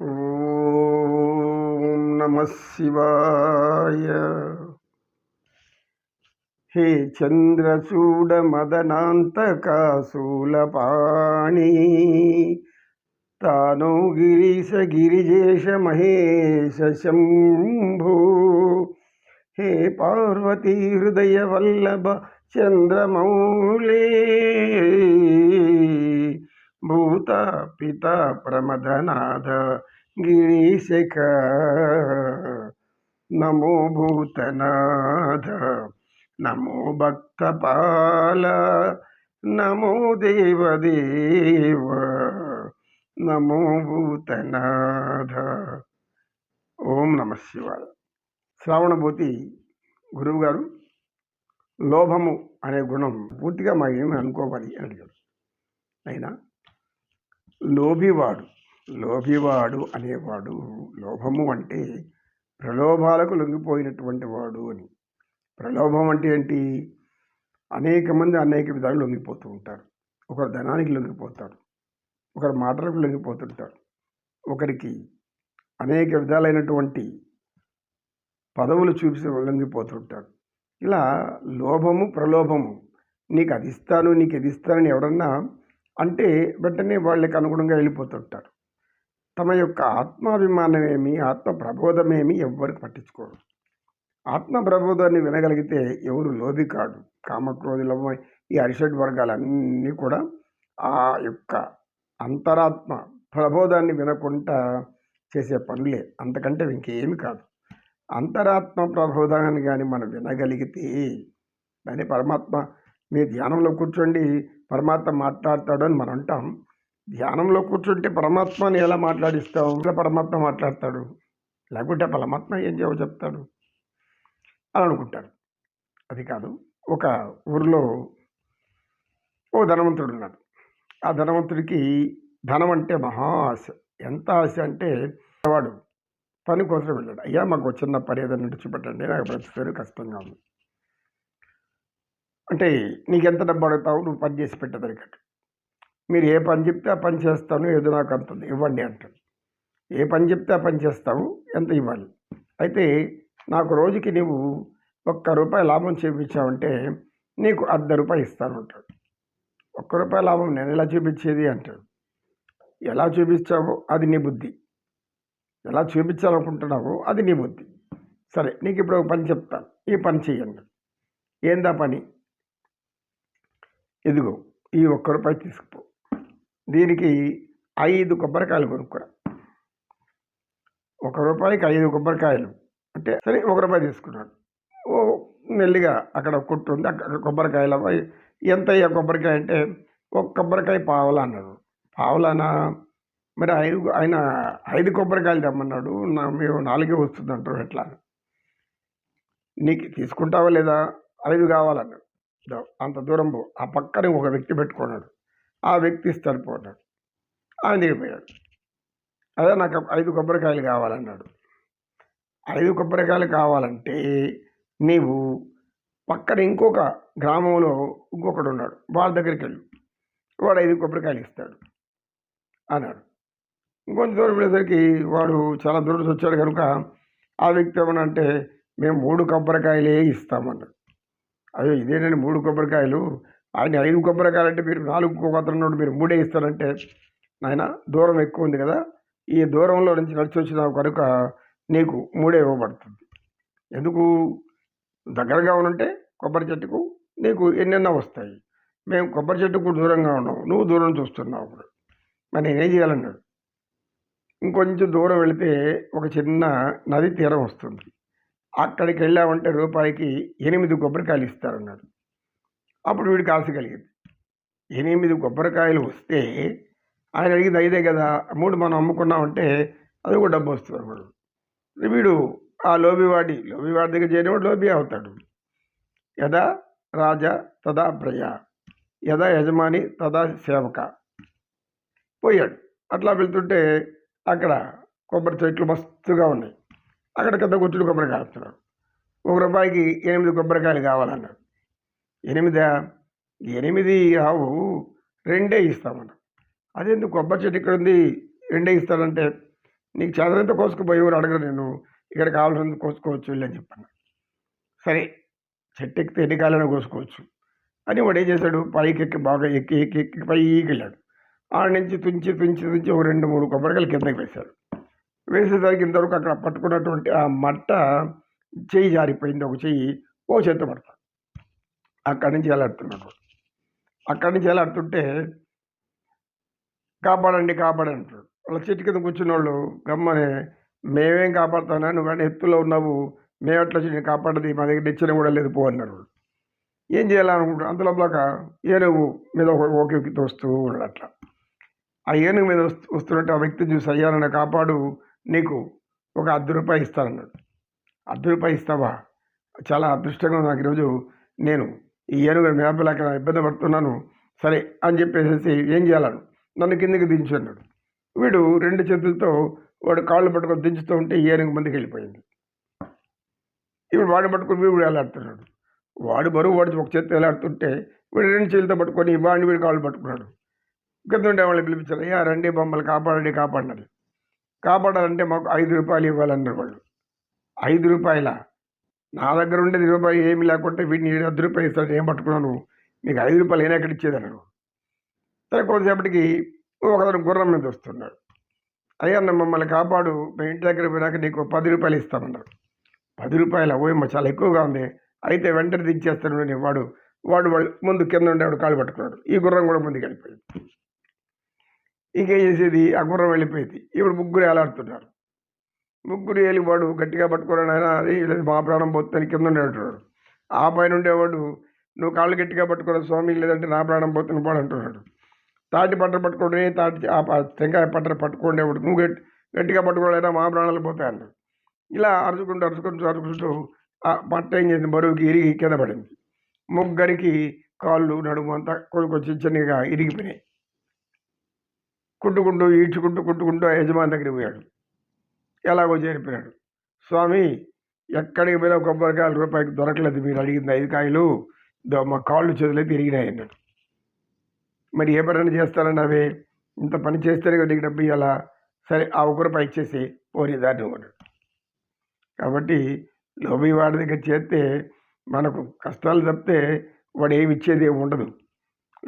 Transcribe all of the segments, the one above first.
ఓం నమ శివాయ. హే చంద్రచూడ మదనాంతకాశూలపాణి తాను గిరీశ గిరిజేశ మహేశ శంభో. హే పార్వతీ హృదయ వల్లభ చంద్రమౌళే. భూత పిత ప్రమదనాథ గిరీశక నమో భూతనాథ నమో భక్తపాల నమో దేవదేవ నమో భూతనాథ. ఓం నమ శివాయ. శ్రావణభూతి గురువు గారు లోభము అనే గుణం పూర్తిగా మా ఏమి అనుకోవాలి అని అడిగారు. అయినా లోభివాడు. లోభివాడు అనేవాడు లోభము అంటే ప్రలోభాలకు లొంగిపోయినటువంటి వాడు అని. ప్రలోభం అంటే ఏంటి? అనేక మంది అనేక విధాలు లొంగిపోతూ ఉంటారు. ఒకరు ధనానికి లొంగిపోతారు. ఒకరు మాటలకు లొంగిపోతుంటారు. ఒకరికి అనేక విధాలైనటువంటి పదవులు చూసి లొంగిపోతుంటారు. ఇలా లోభము ప్రలోభము నీకు అది ఇస్తాను నీకు ఇది ఇస్తానని ఎవరన్నా అంటే వెంటనే వాళ్ళకి అనుగుణంగా వెళ్ళిపోతుంటారు. తమ యొక్క ఆత్మాభిమానమేమి ఆత్మ ప్రబోధమేమి ఎవ్వరికి పట్టించుకోరు. ఆత్మ ప్రబోధాన్ని వినగలిగితే ఎవరు లోబి కాడు. కామక్రోధులము ఈ అరిషడ్ వర్గాలన్నీ కూడా ఆ యొక్క అంతరాత్మ ప్రబోధాన్ని వినకుండా చేసే పనులే. అంతకంటే ఇంకేమి కాదు. అంతరాత్మ ప్రబోధాన్ని కానీ మనం వినగలిగితే దాన్ని పరమాత్మ మీ ధ్యానంలో కూర్చోండి పరమాత్మ మాట్లాడతాడు అని మనం అంటాం. ధ్యానంలో కూర్చుంటే పరమాత్మని ఎలా మాట్లాడిస్తాం ఇలా పరమాత్మ మాట్లాడతాడు? లేకుంటే పరమాత్మ ఏం చేయో చెప్తాడు? అని అనుకుంటారు అది కాదు. ఒక ఊరిలో ఓ ధనవంతుడు ఉన్నాడు. ఆ ధనవంతుడికి ధనం అంటే మహా ఆశ. ఎంత ఆశ అంటే వాడు పని కోసం వెళ్ళాడు. అయ్యా మాకు చిన్న పని ఏదైనా చూపెట్టండి. నాకు బ్రతికేరు కష్టంగా ఉంది. అంటే నీకు ఎంత డబ్బు అడుగుతావు? నువ్వు పని చేసి పెట్టదరికట్టు మీరు ఏ పని చెప్తే ఆ పని చేస్తాను ఏదో నాకు అంత ఇవ్వండి అంటాడు. ఏ పని చెప్తే ఆ పని చేస్తావు? ఎంత ఇవ్వాలి? అయితే నాకు రోజుకి నువ్వు ఒక్క రూపాయి లాభం చూపించావంటే నీకు అర్ధ రూపాయి ఇస్తాను అంటాడు. ఒక్క రూపాయి లాభం నేను ఎలా చూపించేది అంటాడు. ఎలా చూపించావో అది నీ బుద్ధి. ఎలా చూపించాలనుకుంటున్నావో అది నీ బుద్ధి. సరే నీకు ఇప్పుడు ఒక పని చెప్తాను. ఈ పని చేయండి ఏందా పని? ఇదిగో ఈ ఒక్క రూపాయి తీసుకుపో. దీనికి ఐదు కొబ్బరికాయలు కొనుక్కురా. ఒక రూపాయికి ఐదు కొబ్బరికాయలు. అంటే సరే ఒక రూపాయి తీసుకున్నాడు. ఓ మెల్లిగా అక్కడ కొట్టు ఉంది అక్కడ కొబ్బరికాయలు ఎంత అయ్యా కొబ్బరికాయ అంటే ఒక కొబ్బరికాయ పావలా అన్నాడు పావలానా మరి ఐదు ఆయన ఐదు కొబ్బరికాయలు తెమ్మన్నాడు. నా మేము నాలుగే వస్తుంది అంటారు ఎట్లా? నీకు తీసుకుంటావా లేదా? ఐదు కావాలన్నాడు అంత దూరం ఆ పక్కనే ఒక వ్యక్తి పెట్టుకున్నాడు. ఆ వ్యక్తి సరిపోతాడు. ఆయన దిగిపోయాడు. అదే నాకు ఐదు కొబ్బరికాయలు కావాలన్నాడు. ఐదు కొబ్బరికాయలు కావాలంటే నీవు పక్కన ఇంకొక గ్రామంలో ఇంకొకడు ఉన్నాడు. వాళ్ళ దగ్గరికి వెళ్ళు. వాడు ఐదు కొబ్బరికాయలు ఇస్తాడు అన్నాడు. ఇంకొంచెం దూరం వెళ్ళేసరికి వాడు చాలా దూరం వచ్చాడు కనుక ఆ వ్యక్తి ఏమన్నా అంటే మేము మూడు కొబ్బరికాయలే ఇస్తామన్నాడు. అయ్యో ఇదేనండి మూడు కొబ్బరికాయలు. ఆయన ఐదు కొబ్బరికాయలు అంటే మీరు నాలుగు కొబ్బరి మీరు మూడే ఇస్తారంటే నాయన దూరం ఎక్కువ ఉంది కదా. ఈ దూరంలో నుంచి నడిచి వచ్చిన కనుక నీకు మూడే ఇవ్వబడుతుంది. ఎందుకు? దగ్గరగా ఉంటే కొబ్బరి చెట్టుకు నీకు ఎన్నెన్నో వస్తాయి. మేము కొబ్బరి చెట్టుకు దూరంగా ఉన్నాం. నువ్వు దూరం చూస్తున్నావు అప్పుడు. మరి నేనేం చేయాలన్నాడు? ఇంకొంచెం దూరం వెళితే ఒక చిన్న నది తీరం వస్తుంది. అక్కడికి వెళ్ళామంటే రూపాయికి ఎనిమిది కొబ్బరికాయలు ఇస్తారన్నాడు. అప్పుడు వీడికి ఆశ కలిగింది. ఎనిమిది కొబ్బరికాయలు వస్తే ఆయన అడిగింది ఐదే కదా మూడు మనం అమ్ముకున్నామంటే అది కూడా డబ్బు వస్తుంది అన్నమాట వీడు ఆ లోబివాడి లోబివాడి దగ్గర చేరినవాడు లోబి అవుతాడు. యదా రాజా తదా ప్రజ యదా యజమాని తదా సేవక. పోయాడు. అట్లా వెళ్తుంటే అక్కడ కొబ్బరి చెట్లు మస్తుగా ఉన్నాయి. అక్కడ పెద్ద కూర్చుని కొబ్బరి కాస్తున్నాడు. ఒక రూపాయికి ఎనిమిది కొబ్బరికాయలు కావాలన్నాడు. ఎనిమిదా? ఎనిమిది రావు రెండే ఇస్తామన్నాడు. అదేందుకు కొబ్బరి చెట్టు ఇక్కడ ఉంది రెండే ఇస్తాడంటే నీకు చదరంతా కోసుకుపోయి ఎవరు అడగరు నేను ఇక్కడ కావాల్సినంత కోసుకోవచ్చు వెళ్ళి అని చెప్పాను సరే చెట్టు ఎక్కితే ఎన్ని కాలైనా కోసుకోవచ్చు. అని వాడు ఏం చేశాడు? పైకి ఎక్కి బాగా ఎక్కి ఎక్కి ఎక్కి పైకి వెళ్ళాడు. ఆడ నుంచి తుంచి తుంచి తుంచి ఒక రెండు మూడు కొబ్బరికాయలు కిందకి వేశాడు. వేసేసరికి ఇంతవరకు అక్కడ పట్టుకున్నటువంటి ఆ మట్ట చెయ్యి జారిపోయింది ఒక చెయ్యి ఓ చేత పడతాడు అక్కడి నుంచి ఎలాడుతున్నాడు అక్కడి నుంచి ఎలాడుతుంటే కాపాడండి కాపాడండి అంటాడు వాళ్ళ చెట్టు కింద కూర్చున్న వాళ్ళు గమ్మనే మేమేం కాపాడుతానా? నువ్వు కానీ ఎత్తులో ఉన్నావు మేము ఎట్లా వచ్చి నేను కాపాడది? మా దగ్గర నిచ్చిన కూడా లేదు పో అన్నారు ఏం చేయాలనుకుంటారు అంత లోపలక ఏనుగు మీద ఓకే తోస్తూ ఉన్నాడు అట్లా. ఆ ఏనుగు మీద వస్తు వస్తున్నట్టు ఆ వ్యక్తిని చూసి అయ్యా నన్ను కాపాడు నీకు ఒక అర్ధ రూపాయి ఇస్తానన్నాడు. అర్ధ రూపాయి ఇస్తావా? చాలా అదృష్టంగా నాకు ఈరోజు నేను ఈ ఏనుగు మేపలేక ఇబ్బంది పడుతున్నాను. సరే అని చెప్పేసి ఏం చేయాలను? నన్ను కిందికి దించు అన్నాడు. వీడు రెండు చేతులతో వాడు కాళ్ళు పట్టుకొని దించుతూ ఉంటే ఈ ఏనుగు మందికి వెళ్ళిపోయింది. ఇప్పుడు వాడిని పట్టుకొని వీడు వేలాడుతున్నాడు వాడు బరువు వాడి ఒక చేతి వేలాడుతుంటే వీడు రెండు చేతులతో పట్టుకొని వాడిని వీడు కాళ్ళు పట్టుకున్నాడు. కింద ఉండే వాళ్ళని పిలిపించారు అయ్యా రండి బొమ్మలు కాపాడండి కాపాడినారు కాపాడాలంటే మాకు ఐదు రూపాయలు ఇవ్వాలన్నారు వాళ్ళు. ఐదు రూపాయల? నా దగ్గర ఉండేది రూపాయలు ఏమి లేకుంటే వీటిని అర్ధ రూపాయలు ఇస్తాడు ఏం పట్టుకున్నాను మీకు ఐదు రూపాయలు అయినా ఎక్కడ ఇచ్చేదన్నారు? సరే కొంతసేపటికి ఒకతను గుర్రం మీద వస్తున్నాడు. అయ్యా మమ్మల్ని కాపాడు మేము ఇంటి దగ్గర పోయినాక నీకు పది రూపాయలు ఇస్తామన్నారు. పది రూపాయలు? ఓయమ్మ చాలా ఎక్కువగా ఉంది. అయితే వెంటనే దించేస్తాను నేను వాడు. వాడు వాళ్ళు ముందు కింద ఉండేవాడు కాళ్ళు పట్టుకున్నాడు. ఈ గుర్రం కూడా ముందుకు వెళ్ళిపోయింది ఇంకేం చేసేది? ఆ గుర్రం వెళ్ళిపోయింది. ఇప్పుడు ముగ్గురు ఎలాడుతున్నారు ముగ్గురు వేలివాడు వాడు గట్టిగా పట్టుకున్నాడు ఆయన అది లేదు మా ప్రాణం పోతుందని కింద ఉండేవాడు ఆ పైన ఉండేవాడు నువ్వు కాళ్ళు గట్టిగా పట్టుకున్న స్వామి లేదంటే నా ప్రాణం పోతుంది పోడు అంటున్నాడు. తాటి పట్టలు పట్టుకోండి తాటి ఆ ప- టెంకాయ పట్టలు నువ్వు గట్టి గట్టిగా పట్టుకోలేదా మా ప్రాణాలు పోతాయి అన్నాడు. ఇలా అరుచుకుంటూ అరుచుకుంటూ అరుచుకుంటూ ఆ పట్ట ఏం చేసింది? బరువుకి ఇరిగి కింద పడింది. ముగ్గురికి కాళ్ళు నడుము అంతా కొంచెం కొంచెం చిన్నగా ఇరిగిపోయినాయి. కుట్టుకుంటూ ఈడ్చుకుంటూ కుట్టుకుంటూ ఆ యజమాని దగ్గరికి పోయాడు. ఎలాగో చేరిపోయాడు. స్వామి ఎక్కడికి పోయినా కొబ్బరికాయలు రూపాయికి దొరకలేదు. మీరు అడిగింది ఐదు కాయలు. దో మా కాళ్ళు చేతులు అయితే అన్నాడు. మరి ఏ పని చేస్తానండి అవి ఇంత పని చేస్తేనే కదా నీకు డబ్బు ఇవ్వాలా సరే ఆ ఒక రూపాయి ఇచ్చేసి పోనీ దాన్ని అన్నాడు కాబట్టి లోబీ వాడి దగ్గర చేస్తే మనకు కష్టాలు తప్పితే వాడు ఏమి ఇచ్చేది ఏమి ఉండదు.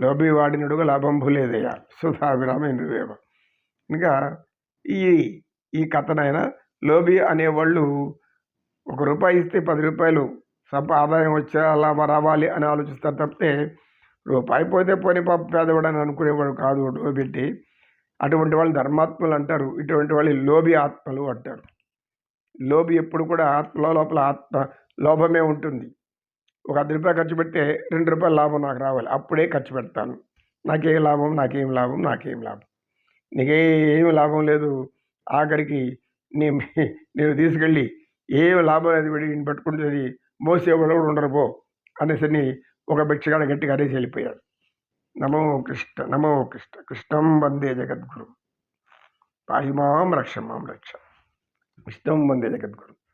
లోబీ వాడినడుగు లాభంబు లేదయ్యా సుధా ఇంకా ఈ ఈ కథనైనా లోబీ అనేవాళ్ళు ఒక రూపాయి ఇస్తే పది రూపాయలు సంప ఆదాయం వచ్చేలా రావాలి అని ఆలోచిస్తారు తప్పితే రూపాయి పోతే పోనీ పాప పేదవాడు అని అనుకునేవాడు కాదు లోబెట్టి అటువంటి వాళ్ళు ధర్మాత్మలు అంటారు. ఇటువంటి వాళ్ళు లోబి ఆత్మలు అంటారు. లోబి ఎప్పుడు కూడా ఆత్మలో లోపల ఆత్మ లోభమే ఉంటుంది. ఒక పది రూపాయలు ఖర్చు పెడితే రెండు రూపాయల లాభం నాకు రావాలి. అప్పుడే ఖర్చు పెడతాను. నాకేం లాభం? నాకేం లాభం? నాకేం లాభం? నీకేం లాభం లేదు? ఆఖరికి నీ నేను తీసుకెళ్ళి ఏం లాభం లేదు పెట్టి నేను పట్టుకుంటుంది మోసేవాడు కూడా ఉండరు పో అనేసి ఒక భిక్షగాడ గట్టిగా అనేసి వెళ్ళిపోయాడు. నమో కృష్ణ నమో కృష్ణ. కృష్ణం వందే జగద్గురు. పాహిమాం రక్ష మాం రక్ష. కృష్ణం వందే జగద్గురు.